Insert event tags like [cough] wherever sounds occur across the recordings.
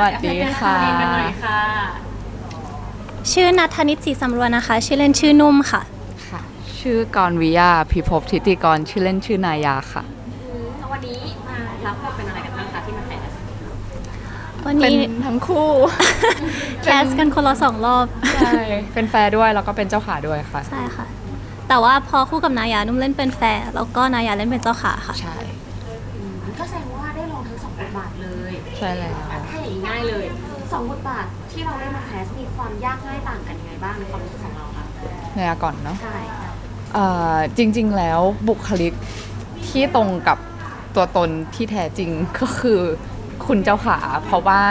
วัสดีค่ะเรียนกันหน่อยค่ะ ชื่อนัทธนิตศรีสำรวนนะคะ ชื่อเล่นชื่อนุ่มค่ะค่ะ ชื่อกรวิยาพิภพทิติกรชื่อเล่นชื่อนายาค่ะอืมแล้ววันนี้มารับบทเป็นอะไรกันบ้างคะที่มาแคสวันเป็นนี้ทั้งคู่ แคสกันคนละสองรอบ ใช่เป็นแฟร์ด้วยแล้วก็เป็นเจ้าขาด้วยค่ะ ใช่ค่ะ แต่ว่าพอคู่กับนายานุ่มเล่นเป็นแฟร์แล้วก็นายาเล่นเป็นเจ้าขาค่ะ ใช่อืมก็แสดงว่าได้ลองทั้งสองบทบาทเลยใช่แล้วถ้าอย่าง นี้ง่ายเลยสองบทบาทที่เราได้มาแคสมีความยากง่ายต่างกันยังไงบ้างในความรู้สึกของเราคะนายาก่อนเนาะใช่เอ่อจริง ๆ แล้วบุคลิกที่ตรงกับตัวตนที่แท้จริงก็คือคุณเจ้าขา เพราะว่า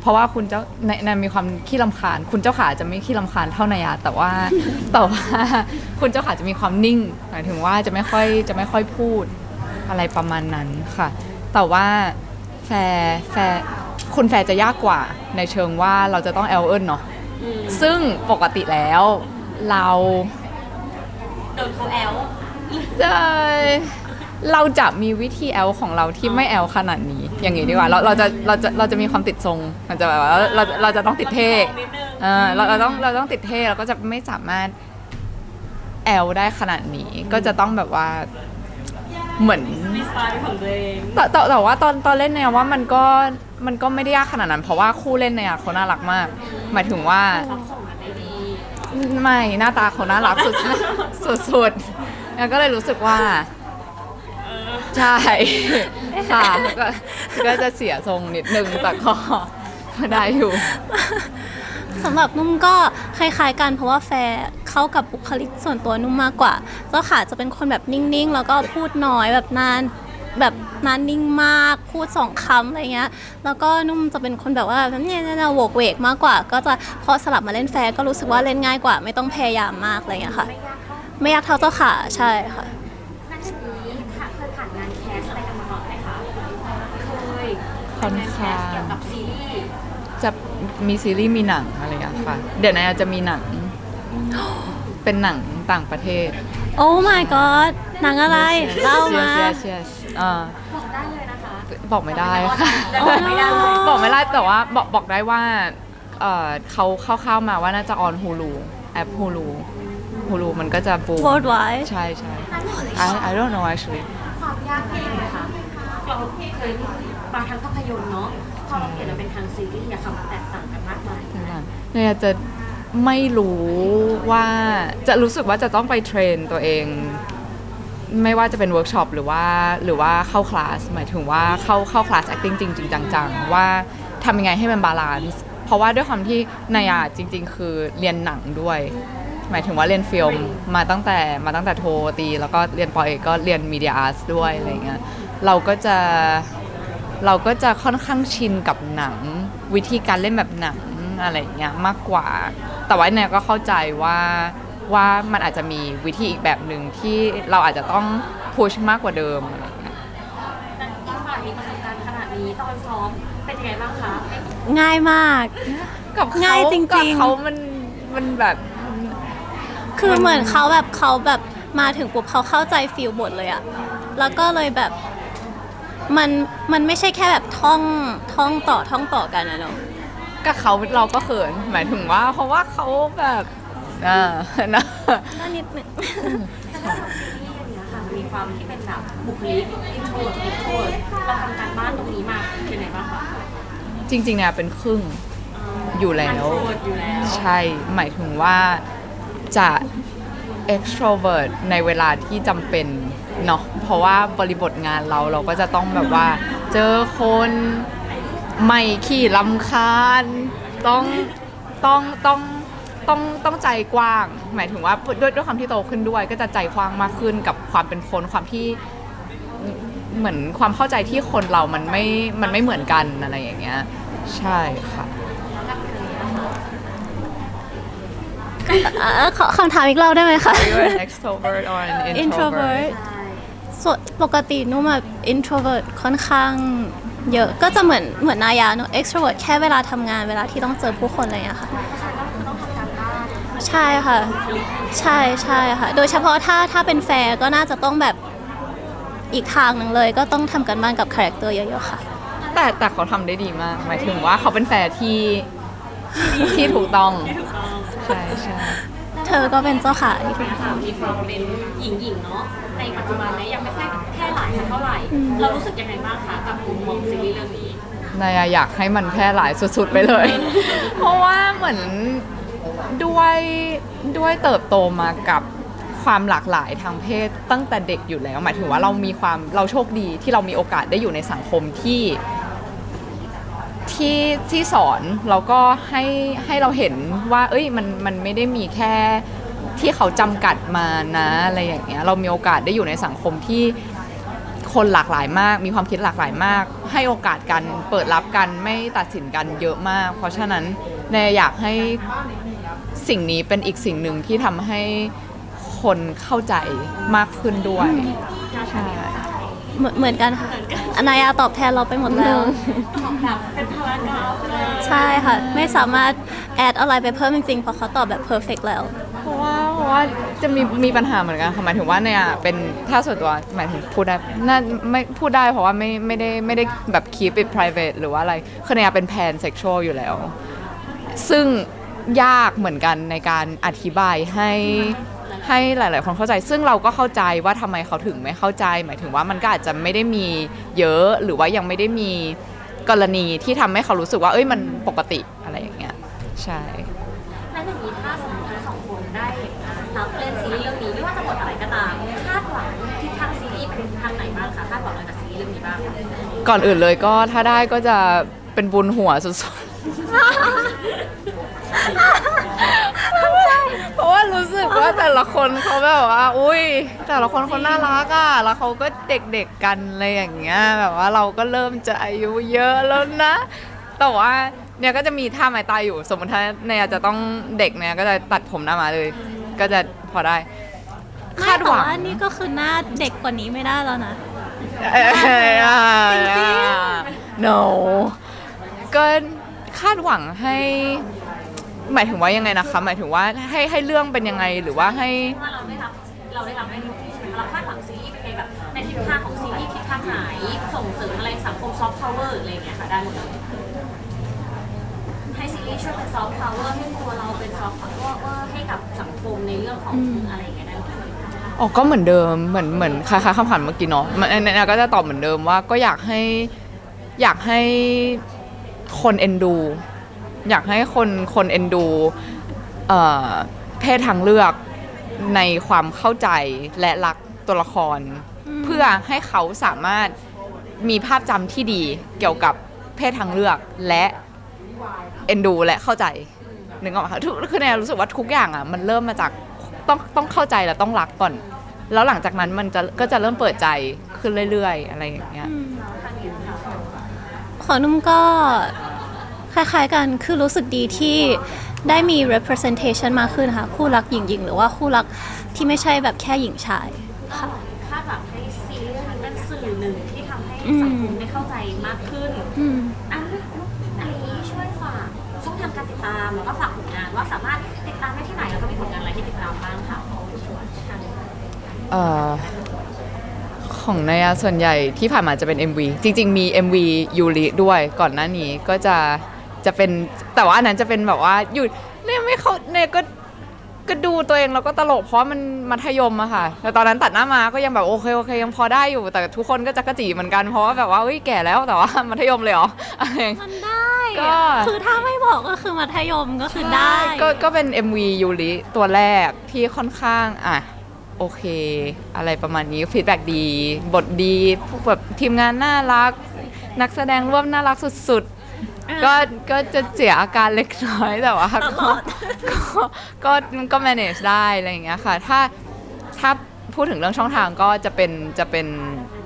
เพราะว่าคุณเจ้าในในมีความขี้ลำคาญ คุณเจ้าขาจะไม่ขี้ลำคาญเท่านายาแต่ว่าแต่ว่าคุณเจ้าขาจะมีความนิ่งหมายถึงว่าจะไม่ค่อยจะไม่ค่อยพูดอะไรประมาณนั้นค่ะ แต่ว่าแฟร์แฟร์ คุณแฟร์จะยากกว่าในเชิงว่าเราจะต้องแอลเอิญเนาะอืมซึ่งปกติแล้วเราโดนเขาแอลเอ่อเราจะมีวิธีแอลของเราที่ไม่แอลขนาดนี้ อย่างนี้ดีกว่า เราเราจะเราจะเราจะมีความติดทรงมันจะแบบว่าเราเราจะต้องติดเท่นิดนึงเออเราเราต้องเราต้องติดเท่เราก็จะไม่สามารถแอลได้ขนาดนี้ ก็จะต้องแบบว่าเหมือนมีสไตล์เป็นของตัวเองแต่แต่แต่ว่าตอนตอนเล่นเนี่ยว่ามันก็ มันก็ไม่ได้ยากขนาดนั้น เพราะว่าคู่เล่นเนี่ยเขาน่ารักมาก หมายถึงว่ารับส่งกันได้ดีไม่หน้าตาเขาน่ารักสุด สุดสุดแล้วก็เลยรู้สึกว่าใช่ค่ะก็ก็จะเสียทรงนิดนึงแต่ก็ก็ได้อยู่สำหรับนุ่มก็คล้ายๆกันเพราะว่าแฟร์เข้ากับบุคลิกส่วนตัวนุ่มมากกว่า เจ้าขาจะเป็นคนแบบนิ่งๆ แล้วก็พูดน้อยแบบนาน แบบนานนิ่งมากพูดสองคำอะไรเงี้ย แล้วก็นุ่มจะเป็นคนแบบว่าเนี่ยเนี่ยโวกเวกมากกว่า ก็จะพอสลับมาเล่นแฟร์ก็รู้สึกว่าเล่นง่ายกว่า ไม่ต้องพยายามมากอะไรเงี้ยค่ะ ไม่ยากเท่าไม่ยากเท่าเจ้าขาใช่ค่ะนั่นนี้ค่ะเคยผ่านงานแคสอะไรกันมาก่อนไหมคะเคยค่อนข้างเกี่ยวกับซีรีส์จะมีซีรีส์มีหนังอะไรอย่างเงี้ยค่ะ เดี๋ยวนายจะมีหนัง เป็นหนังต่างประเทศ โอ้ my god หนังอะไรเล่ามา Yes, yes, yes อ่าบอกได้เลยนะคะบอกไม่ได้ค่ะบอกไม่ได้เลยบอกไม่ได้แต่ว่าบอกบอกได้ว่าเอ่อเขาเข้าๆมาว่าน่าจะออนฮูลูแอปฮูลูฮูลูมันก็จะบูม worldwide ใช่ใช่ I I don't know actually ความยากเป็นยังไงคะเราเคยมาทางภาพยนตร์เนาะพอเราเปลี่ยนมาเป็นทางซีรีส์อะค่ะมันแตกต่างกันมากมายเนี่ยจะไม่รู้ว่าจะรู้สึกว่าจะต้องไปเทรนตัวเอง ไม่ว่าจะเป็นเวิร์กช็อปหรือว่าหรือว่าเข้าคลาสหมายถึงว่าเข้าเข้าคลาส acting จริงๆจังๆ ว่าทำยังไงให้มันบาลานซ์เพราะว่าด้วยความที่นายาจริง ๆ คือเรียนหนังด้วย หมายถึงว่าเรียนฟิล์มมาตั้งแต่มาตั้งแต่โทตี แล้วก็เรียนปอเอกก็เรียนมีเดียอาร์ตด้วยอะไรเงี้ยเราก็จะเราก็จะค่อนข้างชินกับหนัง วิธีการเล่นแบบหนังอะไรเงี้ยมากกว่า แต่ว่าเนี่ยก็เข้าใจว่า ว่ามันอาจจะมีวิธีอีกแบบหนึ่งที่เราอาจจะต้องพุชมากกว่าเดิมอะไรเงี้ยแต่อีกฝ่ายมีประสบการณ์ขนาดนี้ตอนซ้อมเป็นยังไงบ้างคะง่ายมาก กับเขาง่ายจริงๆ กับเขามันมันแบบคือเหมือนเขาแบบเขาแบบมาถึงปุ๊บเขาเข้าใจฟิลบทเลยอะแล้วก็เลยแบบมันมันไม่ใช่แค่แบบท่องท่องต่อท่องต่อกันนะเนาะ กับเขาเราก็เขินหมายถึงว่า เพราะว่าเขาแบบ อ่านะน่านิดนึงแต่ว่าซีรีส์อันเนี้ยค่ะมันมีความที่เป็นแบบบุคลิกอินโทรดอินโทรดเราทำการบ้านตรงนี้มาเป็นไงบ้างคะจริงๆเนี่ยเป็นครึ่งอยู่แล้วอินโทรดอยู่แล้ว ใช่ หมายถึงว่าจะ extrovert ในเวลาที่จำเป็นเนาะเพราะว่าบริบทงานเราเราก็จะต้องแบบว่า เจอคนไม่ขี้ลำคาญ ต้องต้องต้อง ต้องต้องใจกว้าง หมายถึงว่าด้วยด้วยความที่โตขึ้นด้วย ก็จะใจกว้างมากขึ้นกับความเป็นคนความที่เหมือนความเข้าใจที่คนเรามันไม่มันไม่เหมือนกันอะไรอย่างเงี้ยใช่ค่ะอะขอคำถามอีกรอบได้ไหมคะ Are you an extrovert or an introvert? introvert ใช่ส่วนปกตินุ่มแบบ introvert ค่อนข้างเยอะก็จะเหมือนเหมือนนายาเนอะ extrovert แค่เวลาทำงานเวลาที่ต้องเจอผู้คนอะไรอย่างเงี้ยค่ะ ใช่ค่ะ ใช่ใช่ค่ะ โดยเฉพาะถ้าถ้าเป็นแฟร์ก็น่าจะต้องแบบอีกทางหนึ่งเลย ก็ต้องทำกันบ้านกับคาแรคเตอร์เยอะๆค่ะ แต่แต่แต่เขาทำได้ดีมาก หมายถึงว่าเขาเป็นแฟร์ที่ที่ถูกต้องที่ถูกต้องใช่ใช่เธอก็เป็นเจ้าขาที่ถูกนะคะมีความเป็นหญิงหญิงๆเนาะในปัจจุบันเนี้ยังไม่ค่อยแค่หลายสักเท่าไหร่เรารู้สึกยังไงบ้างคะกับมุมมองซีรีส์เรื่องนี้นายอยากให้มันแพร่หลายสุดๆไปเลย เพราะว่าเหมือน ด้วยด้วยเติบโตมากับความหลากหลายทางเพศตั้งแต่เด็กอยู่แล้ว หมายถึงว่าเรามีความเราโชคดีที่เรามีโอกาสได้อยู่ในสังคมที่ที่ที่สอนแล้วก็ให้ให้เราเห็นว่า เอ้ยมันมันไม่ได้มีแค่ที่เขาจำกัดมานะอะไรอย่างเงี้ยเรามีโอกาสได้อยู่ในสังคมที่คนหลากหลายมาก มีความคิดหลากหลายมาก ให้โอกาสกันเปิดรับกันไม่ตัดสินกันเยอะมาก เพราะฉะนั้นเนยอยากให้ สิ่งนี้เป็นอีกสิ่งหนึ่งที่ทำให้คนเข้าใจมากขึ้นด้วยใช่เหมือนเหมือนกันค่ะอนายาตอบแทนเราไปหมดแล้วแบบเป็นพารากราฟเลยใช่ค่ะ ไม่สามารถแอดอะไรไปเพิ่มจริงๆเพราะเขาตอบแบบ perfect แล้ว เพราะว่าเพราะว่าจะมีมีปัญหาเหมือนกันค่ะหมายถึงว่าเนี่ยเป็นถ้าส่วนตัวหมายถึงพูดได้น่าไม่พูดได้เพราะว่าไม่ไม่ได้ไม่ได้แบบ keep it private หรือว่าอะไรคือเนี่ยเป็นแพน sexual อยู่แล้ว ซึ่ง ยากเหมือนกันในการอธิบายให้ให้หลาย ๆ คนเข้าใจ ซึ่งเราก็เข้าใจว่าทำไมเขาถึงไม่เข้าใจ หมายถึงว่ามันก็อาจจะไม่ได้มีเยอะหรือว่ายังไม่ได้มีกรณีที่ทำให้เขารู้สึกว่า เอ้ยมันปกติอะไรอย่างเงี้ยใช่ และอย่างนี้ถ้าสมมติทั้งสองคนได้รับเล่นซีรีส์เรื่องนี้ไม่ว่าจะบทอะไรก็ตามคาดหวังทิศทางซีรีส์เป็นทางไหนบ้างคะคาดหวังอะไรกับซีรีส์เรื่องนี้บ้างคะก่อนอื่นเลยก็ถ้าได้ก็จะเป็นบุญหัวสุด ๆ เพราะว่ารู้สึกว่าแต่ละ คนเขาแบบว่า อุ้ย แต่ละคนเขาน่ารักอะ แล้วเขาก็เด็กๆกันอะไรอย่างเงี้ย แบบว่าเราก็เริ่มจะอายุเยอะแล้วนะ แต่ว่าเนี่ยก็จะมีท่าไม้ตายอยู่ สมมติถ้าเนี่ยจะต้องเด็กเนี่ยก็จะตัดผมหน้ามาเลย ก็จะพอได้ไม่คาดแต่หวังว่านี่ก็คือหน้าเด็กกว่านี้ไม่ได้แล้วนะ จริงๆ no ก็คาดหวังให้ หมายถึงว่ายังไงนะคะ หมายถึงว่าให้ให้เรื่องเป็นยังไงหรือว่าให้ ว่าเราได้รับเราได้รับในลุคนี้ใช่ไหมเราคาดหวังซีรีส์เป็นไงแบบในทิศทางของซีรีส์ทิศทางไหนส่งเสริมอะไรสังคมซอฟต์พาวเวอร์อะไรอย่างเงี้ยค่ะได้หมดเลยให้ซีรีส์ช่วยเป็นซอฟต์พาวเวอร์ให้ตัวเราเป็นซอฟต์พาวเวอร์ให้กับสังคมในเรื่องของอะไรอย่างเงี้ยได้หมดเลยอ๋อก็เหมือนเดิมเหมือนเหมือนคล้ายๆคำถามเมื่อกี้เนาะมันอันนี้ก็จะตอบเหมือนเดิมว่าก็อยากให้อยากให้คนเอ็นดู อยากให้คนคนเอ็นดูเอ่อเพศทางเลือกในความเข้าใจและรักตัวละคร เพื่อให้เขาสามารถมีภาพจำที่ดีเกี่ยวกับเพศทางเลือกและเอ็นดูและเข้าใจนึกออกไหมคะทุกคือเนี่ยรู้สึกว่าทุกอย่างอะมันเริ่มมาจากต้องต้องเข้าใจและต้องรักก่อน แล้วหลังจากนั้นมันจะก็จะเริ่มเปิดใจขึ้นเรื่อยๆ อะไรอย่างเงี้ย ของนุ่มก็ คล้ายๆกันคือรู้สึกดีที่ได้มี representation มากขึ้นค่ะ คู่รักหญิงๆ หรือว่าคู่รักที่ไม่ใช่แบบแค่หญิงชายค่ะ คาดหวังให้ซีรีส์มันเป็นสื่อหนึ่งที่ทำให้อืมสังคมได้เข้าใจมากขึ้น อืม อันอันนี้ช่วยฝากช่องทางการติดตามแล้วก็ฝากผลงานว่าสามารถติดตามได้ที่ไหนแล้วก็มีผลงานอะไรที่ติดตามบ้างค่ะของทุกคนค่ะเอ่อของนายาส่วนใหญ่ที่ผ่านมาจะเป็น MV จริง ๆ มี MV ยูริด้วยก่อนหน้านี้ก็จะ จะเป็นแต่ว่าอันนั้นจะเป็นแบบว่าหยุดเนี่ยไม่เขาเนี่ยก็ก็ดูตัวเองแล้วก็ตลกเพราะมันมัธยมอะค่ะแต่ตอนนั้นตัดหน้ามาก็ยังแบบโอเคโอเคยังพอได้อยู่ แต่ทุกคนก็จะกระจีเหมือนกันเพราะว่าแบบว่าเฮ้ยแก่แล้วแต่ว่ามัธยมเลยเหรออะไรอย่างเงี้ย มันได้ก็คือถ้าไม่บอกก็คือมัธยมก็คือได้ ก็ก็เป็น MV ยูริตัวแรกที่ค่อนข้างอะโอเค อะไรประมาณนี้ฟีดแบ็ดี บทดีพวกแบบทีมงานน่ารัก นักแสดงร่วมน่ารักสุดๆ ก็ก็จะเสียอาการเล็กน้อยแต่ว่าก็ก็ก็มันก็ manage ได้อะไรอย่างเงี้ยค่ะ ถ้าถ้าพูดถึงเรื่องช่องทางก็จะเป็นจะเป็น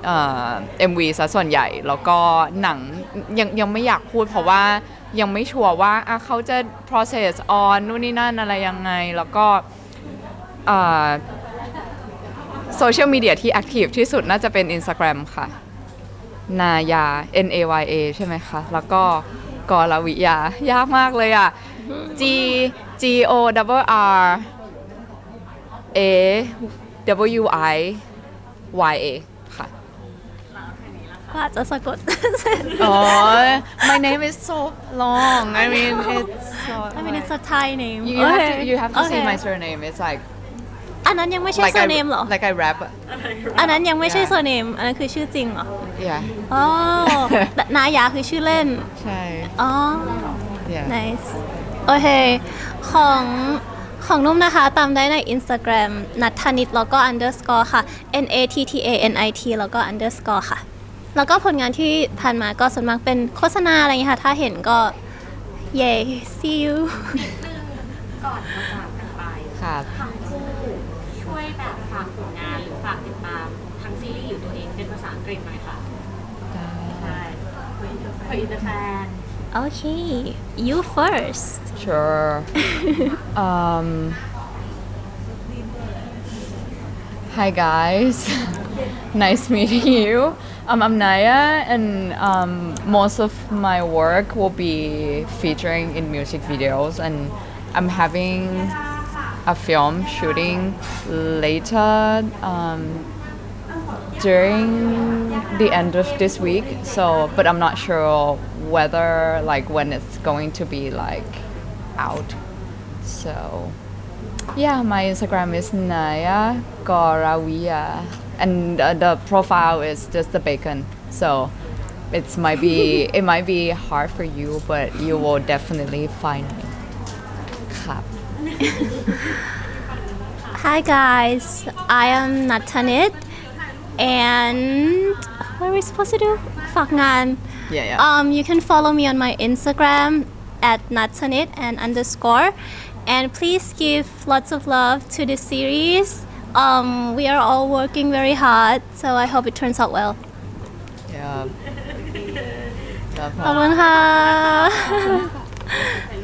เอ่อ MV ซะส่วนใหญ่ แล้วก็หนังยังยังไม่อยากพูดเพราะว่ายังไม่ชัวร์ว่าอะเขาจะ process on นู่นนี่นั่นอะไรยังไง แล้วก็โซเชียลมีเดียที่ active ที่สุดน่าจะเป็น Instagram ค่ะ นายา N A Y A ใช่ไหมคะ แล้วก็ กรวิยายากมากเลยอะ G G O W R A W I Y A ค่ะกว่าจะสะกดเสร็จ Oh, my name is so long. I mean, it's so. I mean it's a Thai name You, you have to Okay. you have to see Okay. my surname. It's like อันนั้นยังไม่ใช่ like เซอ I ร์เนมเหรอ like I rap. อันนั้นยังไม่ใช่ Yeah. เซอร์เนมอันนั้นคือชื่อจริงเหรอ Yeah. อ๋อ แต่นายาคือชื่อเล่น ใช่ อ๋อ Yeah. nice โอเค ของของนุ่มนะคะ ตามได้ใน Instagram นัทธนิตแล้วก็ underscore ค่ะ n a t t a n i t แล้วก็ underscore ค่ะ แล้วก็ผลงานที่ผ่านมาก็ส่วนมากเป็นโฆษณาอะไรอย่างเงี้ยค่ะ ถ้าเห็นก็เย้ see you ก่อนจะจากกันไปครับทั้งคู่ช่วย แบบฝากผลงานหรือฝากติดตามทั้งซีรีส์หรือตัวเองเป็นภาษาอังกฤษหน่อยค่ะใช่เพื่ออินเตอร์แฟน okay you first Sure. [laughs] um, hi guys. [laughs] nice meeting you. Um, I'm Naya, and um, most of my work will be featuring in music videos, and I'm having a film shooting later um, during the end of this week. So, but I'm not sure whether like when it's going to be like out. So, yeah, my Instagram is Naya Gorawia, and uh, the profile is just the bacon. So, it's might be it might be hard for you, but you will definitely find me. ครั[laughs] บ Hi guys, I am Natanit and what are we supposed to do? ฝากงาน Yeah, yeah. Um, you can follow me on my Instagram at natanit and underscore. And please give lots of love to the series. Um, we are all working very hard, so I hope it turns out well. yeah. [laughs] Love ขอบคุณค่ะ [laughs]